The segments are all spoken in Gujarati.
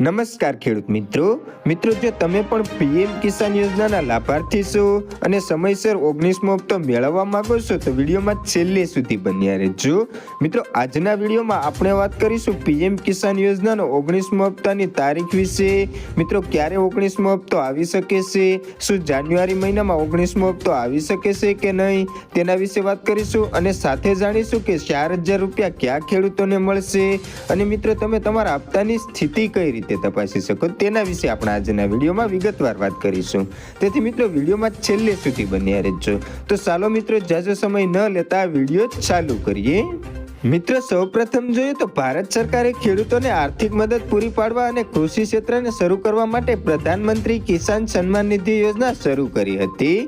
નમસ્કાર ખેડૂત મિત્રો. મિત્રો, જો તમે પણ પીએમ કિસાન યોજનાના લાભાર્થી છો અને સમયસર ઓગણીસમો હપ્તો મેળવવા માંગો છો, તો વિડીયોમાં છેલ્લે સુધી બન્યા રહેજો. મિત્રો, આજના વિડીયોમાં આપણે વાત કરીશું પીએમ કિસાન યોજનાનો ઓગણીસમો હપ્તાની તારીખ વિશે. મિત્રો, ક્યારે ઓગણીસમો હપ્તો આવી શકે છે? શું જાન્યુઆરી મહિનામાં ઓગણીસમો હપ્તો આવી શકે છે કે નહીં? તેના વિશે વાત કરીશું અને સાથે જાણીશું કે ચાર હજાર રૂપિયા કયા ખેડૂતોને મળશે. અને મિત્રો, તમે તમારા હપ્તાની સ્થિતિ કઈ રીતે તપાસી શકો. તેના વિશે આપણે આજના વિડીયોમાં વિગતવાર વાત કરીશું. તેથી મિત્રો, વિડીયોમાં છેલ્લે સુધી બન્યા રહેજો. તો ચાલો મિત્રો જાજો સમય ન લેતા વીડિયો ચાલુ કરીએ. મિત્રો, સૌપ્રથમ જોઈએ તો ભારત સરકારે ખેડૂતોને આર્થિક મદદ પૂરી પાડવા અને કૃષિ ક્ષેત્રને શરૂ કરવા માટે પ્રધાનમંત્રી કિસાન સન્માન નિધિ યોજના શરૂ કરી હતી.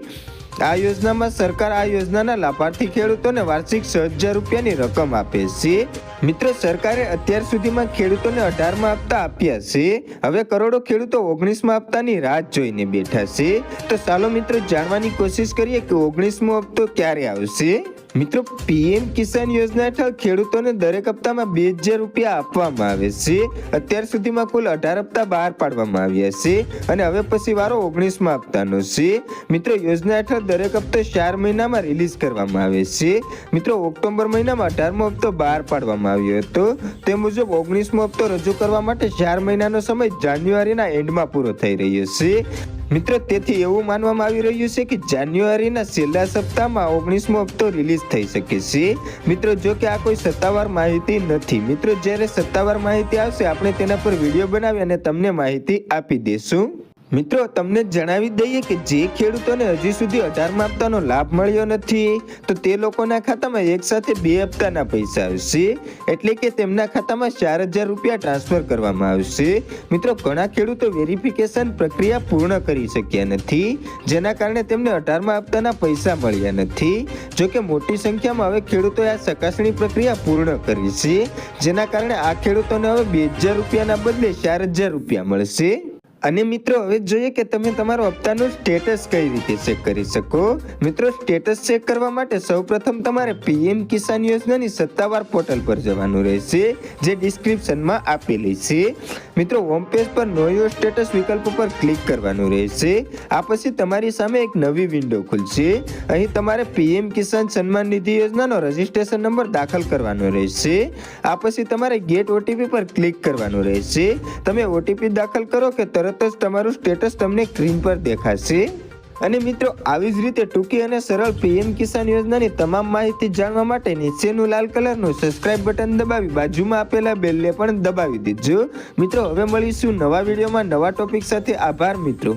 આ યોજનામાં સરકાર આ યોજનાના લાભાર્થી ખેડૂતોને વાર્ષિક છ હજાર રૂપિયાની રકમ આપે છે. મિત્રો, સરકારે અત્યાર સુધીમાં ખેડૂતોને અઢારમાં હપ્તા આપ્યા છે. હવે કરોડો ખેડૂતો ઓગણીસમાં હપ્તાની રાહ જોઈને બેઠા છે. તો ચાલો મિત્રો, જાણવાની કોશિશ કરીએ કે ઓગણીસમો હપ્તો ક્યારે આવશે? મિત્રો પીએમ કિસાન યોજના હેઠળ ખેડૂતોને દરેક હપ્તામાં બે હજાર રૂપિયા આપવામાં આવે છે. અત્યાર સુધીમાં કુલ અઢાર હપ્તા બહાર પાડવામાં આવ્યા છે અને હવે પછી વારો ઓગણીસમાં હપ્તાનો છે. મિત્રો, યોજના હેઠળ દરેક હપ્તો ચાર મહિનામાં રિલીઝ કરવામાં આવે છે. મિત્રો, ઓક્ટોબર મહિનામાં અઢારમો હપ્તો બહાર પાડવામાં આવ્યો હતો. તે મુજબ ઓગણીસમો હપ્તો રજૂ કરવા માટે ચાર મહિનાનો સમય જાન્યુઆરીના એન્ડમાં પૂરો થઈ રહ્યો છે. મિત્રો, તેથી એવું માનવામાં આવી રહ્યું છે કે જાન્યુઆરીના છેલ્લા સપ્તાહમાં ઓગણીસમો હપ્તો રિલીઝ થઈ શકે છે? મિત્રો, જો કે આ કોઈ સત્તાવાર માહિતી નથી. મિત્રો, જ્યારે સત્તાવાર માહિતી આવશે, આપણે તેના પર વીડિયો બનાવી અને તમને માહિતી આપી દઈશું મિત્રો, તમને જણાવી દઈએ કે જે ખેડૂતોને હજી સુધી અઢારમાં હપ્તાનો લાભ મળ્યો નથી, તો તે લોકોના ખાતામાં એક સાથે બે હપ્તાના પૈસા આવશે. એટલે કે તેમના ખાતામાં ચાર હજાર રૂપિયા ટ્રાન્સફર કરવામાં આવશે. મિત્રો, ઘણા ખેડૂતો વેરિફિકેશન પ્રક્રિયા પૂર્ણ કરી શક્યા નથી, જેના કારણે તેમને અઢારમા હપ્તાના પૈસા મળ્યા નથી. જોકે મોટી સંખ્યામાં હવે ખેડૂતોએ આ ચકાસણી પ્રક્રિયા પૂર્ણ કરી છે, જેના કારણે આ ખેડૂતોને હવે બે હજાર રૂપિયાના બદલે ચાર હજાર રૂપિયા મળશે. અને મિત્રો, હવે જોઈએ કે તમે તમારો હપ્તાનું સ્ટેટસ કઈ રીતે ચેક કરી શકો? મિત્રો સ્ટેટસ ચેક કરવા માટે સૌપ્રથમ તમારે પીએમ કિસાન યોજનાની સત્તાવાર પોર્ટલ પર જવાનું રહેશે, જે ડિસ્ક્રિપ્શનમાં આપેલી છે. મિત્રો હોમ પેજ પર નો યોર સ્ટેટસ વિકલ્પ પર ક્લિક કરવાનું રહેશે. આ પછી તમારી સામે એક નવી વિન્ડો ખુલશે. અહીં તમારે પીએમ કિસાન સન્માન નિધિ યોજનાનો રજિસ્ટ્રેશન નંબર દાખલ કરવાનો રહેશે. આ પછી તમારે ગેટ ઓટીપી પર ક્લિક કરવાનું રહેશે. તમે ઓટીપી દાખલ કરો કે તરત જ તમારું સ્ટેટસ તમને સ્ક્રીન પર દેખાશે. અને મિત્રો, આવી જ રીતે ટૂંકી અને સરળ પીએમ કિસાન યોજનાની તમામ માહિતી જાણવા માટે નીચેનું લાલ કલરનું સબસ્ક્રાઇબ બટન દબાવી બાજુમાં આપેલા બેલને પણ દબાવી દીધું મિત્રો, હવે મળીશું નવા વિડીયોમાં નવા ટોપિક સાથે. આભાર મિત્રો.